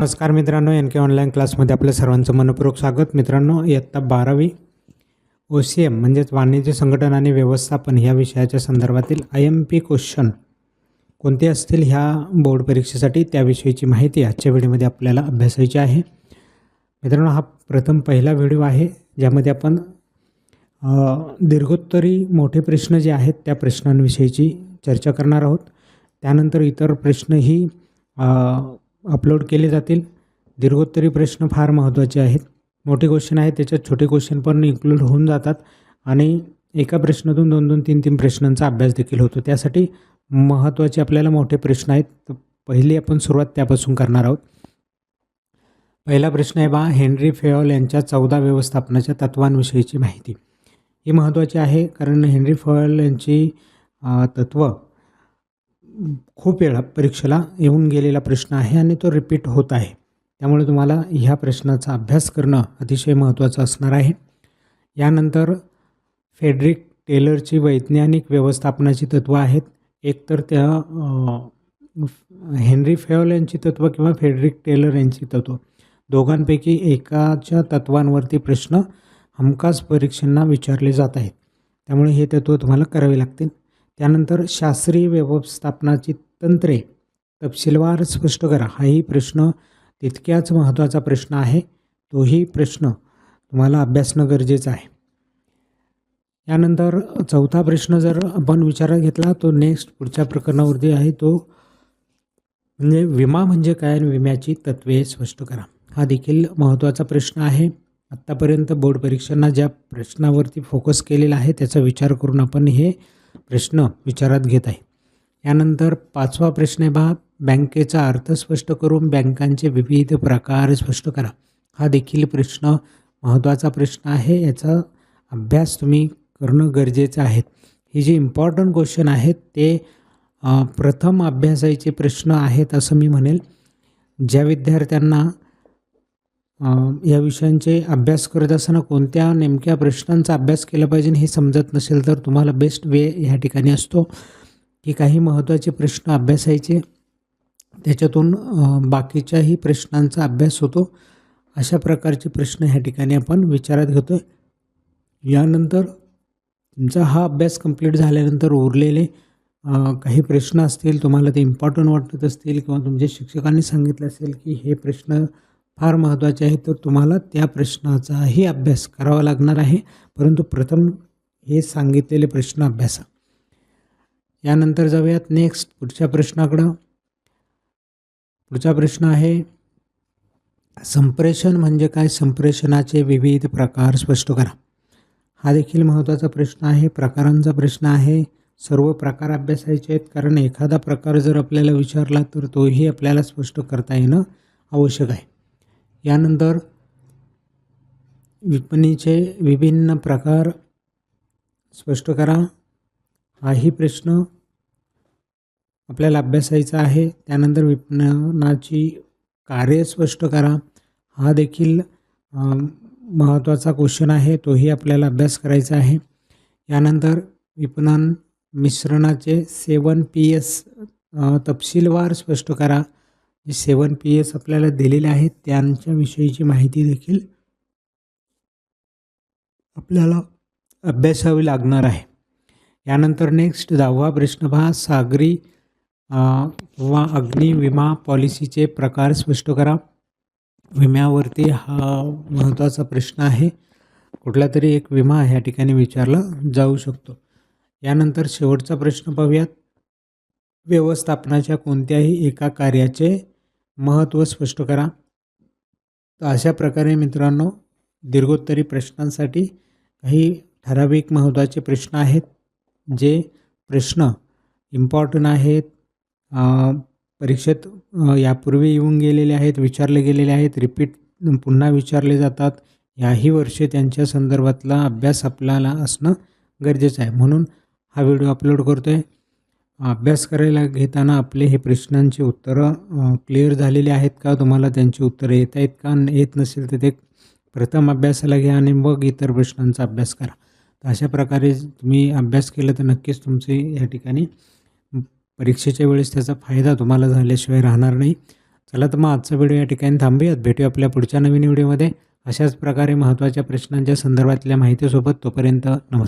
नमस्कार मित्रांनो एन के ऑनलाईन क्लासमध्ये आपलं सर्वांचं मनपूर्वक स्वागत. मित्रांनो इयत्ता बारावी ओ सी एम म्हणजेच वाणिज्य संघटन आणि व्यवस्थापन ह्या विषयाच्या संदर्भातील आय एम पी क्वेश्चन कोणते असतील ह्या बोर्ड परीक्षेसाठी त्याविषयीची माहिती आजच्या व्हिडिओमध्ये आपल्याला अभ्यासायची आहे. मित्रांनो हा प्रथम पहिला व्हिडिओ आहे ज्यामध्ये आपण दीर्घोत्तरी मोठे प्रश्न जे आहेत त्या प्रश्नांविषयीची चर्चा करणार आहोत. त्यानंतर इतर प्रश्नही अपलोड केले जातील. दीर्घोत्तरी प्रश्न फार महत्त्वाचे आहेत. मोठे क्वेश्चन आहेत त्याच्यात छोटे क्वेश्चन पण इन्क्लूड होऊन जातात. आणि एका प्रश्नातून दोन दोन तीन तीन प्रश्नांचा अभ्यास देखील होतो. त्यासाठी महत्त्वाचे आपल्याला मोठे प्रश्न आहेत. तर पहिली आपण सुरुवात त्यापासून करणार आहोत. पहिला प्रश्न आहे बा हेनरी फेऑल यांच्या चौदा व्यवस्थापनाच्या तत्वांविषयीची माहिती. ही महत्त्वाची आहे कारण हेनरी फेऑल यांची तत्त्व खूप वेळा परीक्षेला येऊन गेलेला प्रश्न आहे आणि तो रिपीट होत आहे. त्यामुळे तुम्हाला ह्या प्रश्नाचा अभ्यास करणं अतिशय महत्त्वाचं असणार आहे. यानंतर फेडरिक टेलरची वैज्ञानिक व्यवस्थापनाची तत्त्वं आहेत. एकतर त्या हेनरी फेऑल यांची तत्त्व किंवा फेडरिक टेलर यांची तत्त्व दोघांपैकी एकाच्या तत्वांवरती प्रश्न हमखास परीक्षांना विचारले जात आहेत. त्यामुळे हे तत्त्व तुम्हाला करावे लागतील. त्यानंतर शास्त्रीय व्यवस्थापनाची तंत्रे तपशीलवार स्पष्ट करा. हाही प्रश्न तितक्याच महत्त्वाचा प्रश्न आहे. तोही प्रश्न तुम्हाला अभ्यासणं गरजेचं आहे. त्यानंतर चौथा प्रश्न जर आपण विचारात घेतला तो नेक्स्ट पुढच्या प्रकरणावरती आहे. तो म्हणजे विमा म्हणजे काय आणि विम्याची तत्वे स्पष्ट करा. हा देखील महत्त्वाचा प्रश्न आहे. आत्तापर्यंत बोर्ड परीक्षांना ज्या प्रश्नावरती फोकस केलेला आहे त्याचा विचार करून आपण हे प्रश्न विचारात घेत आहे. यानंतर पाचवा प्रश्न आहे बा बँकेचा अर्थ स्पष्ट करून बँकांचे विविध प्रकार स्पष्ट करा. हा देखील प्रश्न महत्त्वाचा प्रश्न आहे. याचा अभ्यास तुम्ही करणं गरजेचं आहे. ही जे इम्पॉर्टंट क्वेश्चन आहेत ते प्रथम अभ्यासाचे प्रश्न आहेत असं मी म्हणेल. ज्या विद्यार्थ्यांना या विषयांचे अभ्यास करत असताना कोणत्या नेमक्या प्रश्नांचा अभ्यास केला पाहिजे हे समजत नसेल तर तुम्हाला बेस्ट वे ह्या ठिकाणी असतो की काही महत्त्वाचे प्रश्न अभ्यासायचे त्याच्यातून बाकीच्याही प्रश्नांचा अभ्यास होतो. अशा प्रकारचे प्रश्न ह्या ठिकाणी आपण विचारात घेतो यानंतर तुमचा हा अभ्यास कंप्लीट झाल्यानंतर उरलेले काही प्रश्न असतील तुम्हाला ते इम्पॉर्टंट वाटत असतील किंवा तुमच्या शिक्षकांनी सांगितलं असेल की हे प्रश्न फार महत्त्वाचे आहेत तर तुम्हाला त्या प्रश्नाचाही अभ्यास करावा लागणार आहे. परंतु प्रथम हे सांगितलेले प्रश्न अभ्यासा. यानंतर जाऊयात नेक्स्ट पुढच्या प्रश्नाकडं. पुढचा प्रश्न आहे संप्रेषण म्हणजे काय? संप्रेषणाचे विविध प्रकार स्पष्ट करा. हा देखील महत्त्वाचा प्रश्न आहे प्रकारांचा प्रश्न आहे. सर्व प्रकार अभ्यासायचे आहेत कारण एखादा प्रकार जर आपल्याला विचारला तर तोही आपल्याला स्पष्ट करता येणं आवश्यक आहे. यानंतर विपणीचे विभिन्न प्रकार स्पष्ट करा. हाही प्रश्न आपल्याला अभ्यासायचा आहे. त्यानंतर विपणनाची कार्य स्पष्ट करा. हा देखील महत्त्वाचा क्वेश्चन आहे. तोही आपल्याला अभ्यास करायचा आहे. यानंतर विपणन मिश्रणाचे सेवन पी एस तपशीलवार स्पष्ट करा. जे सेवन पी एस आपल्याला दिलेले आहेत त्यांच्याविषयीची माहिती देखील आपल्याला अभ्यासावी लागणार आहे. यानंतर नेक्स्ट दहावा प्रश्न पहा. सागरी किंवा अग्नी विमा पॉलिसीचे प्रकार स्पष्ट करा. विम्यावरती हा महत्त्वाचा प्रश्न आहे. कुठला तरी एक विमा ह्या ठिकाणी विचारला जाऊ शकतो. यानंतर शेवटचा प्रश्न पाहूयात. व्यवस्थापनाच्या कोणत्याही एका कार्याचे महत्त्व स्पष्ट करा. तर अशा प्रकारे मित्रांनो दीर्घोत्तरी प्रश्नांसाठी काही ठराविक महत्त्वाचे प्रश्न आहेत जे प्रश्न इम्पॉर्टंट आहेत परीक्षेत यापूर्वी येऊन गेलेले आहेत विचारले गेलेले आहेत रिपीट पुन्हा विचारले जातात. याही वर्षी त्यांच्या संदर्भातला अभ्यास आपल्याला असणं गरजेचं आहे. म्हणून हा व्हिडिओ अपलोड करतो आहे अभ्यास करायला घेताना आपले हे प्रश्नांची उत्तरं क्लिअर झालेली आहेत का? तुम्हाला त्यांची उत्तरं येत आहेत का? येत नसेल तर ते प्रथम अभ्यासाला घ्या आणि मग इतर प्रश्नांचा अभ्यास करा. तर अशा प्रकारे तुम्ही अभ्यास केला तर नक्कीच तुमचे या ठिकाणी परीक्षेच्या वेळेस त्याचा फायदा तुम्हाला झाल्याशिवाय राहणार नाही. चला तर मग आजचा व्हिडिओ या ठिकाणी थांबूयात. भेटूया आपल्या पुढच्या नवीन व्हिडिओमध्ये. अशाच प्रकारे महत्त्वाच्या प्रश्नांच्या संदर्भातल्या माहितीसोबत तोपर्यंत नमस्कार.